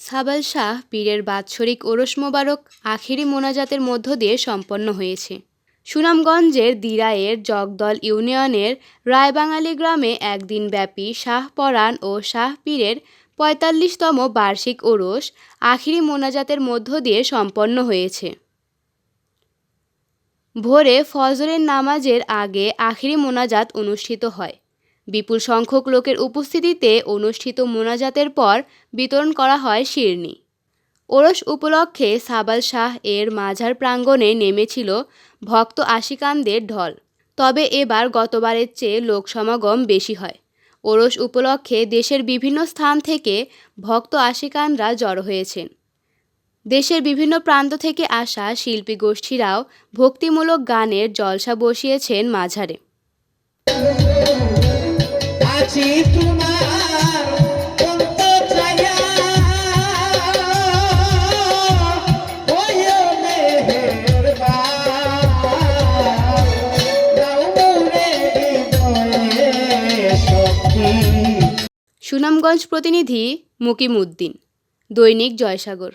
সাবাল শাহ পীরের বাৎসরিক ওরস মোবারক আখেরি মোনাজাতের মধ্য দিয়ে সম্পন্ন হয়েছে। সুনামগঞ্জের দিরাইয়ের জগদল ইউনিয়নের রায়বাঙালি গ্রামে একদিনব্যাপী শাহপরাণ ও শাহ পীরের পঁয়তাল্লিশতম বার্ষিক ওরস আখিরি মোনাজাতের মধ্য দিয়ে সম্পন্ন হয়েছে। ভোরে ফজরের নামাজের আগে আখিরি মোনাজাত অনুষ্ঠিত হয়। বিপুল সংখ্যক লোকের উপস্থিতিতে অনুষ্ঠিত মোনাজাতের পর বিতরণ করা হয় শিরনি। ওরস উপলক্ষে সাবাল শাহ এর মাঝার প্রাঙ্গণে নেমেছিল ভক্ত আশিকানদের ঢল। তবে এবার গতবারের চেয়ে লোক সমাগম বেশি হয়। ওরস উপলক্ষে দেশের বিভিন্ন স্থান থেকে ভক্ত আশিকানরা জড়ো হয়েছেন। দেশের বিভিন্ন প্রান্ত থেকে আসা শিল্পী গোষ্ঠীরাও ভক্তিমূলক গানের জলসা বসিয়েছেন মাঝারে। সুনামগঞ্জ প্রতিনিধি মুকিম উদ্দিন দৈনিক জয়সাগর।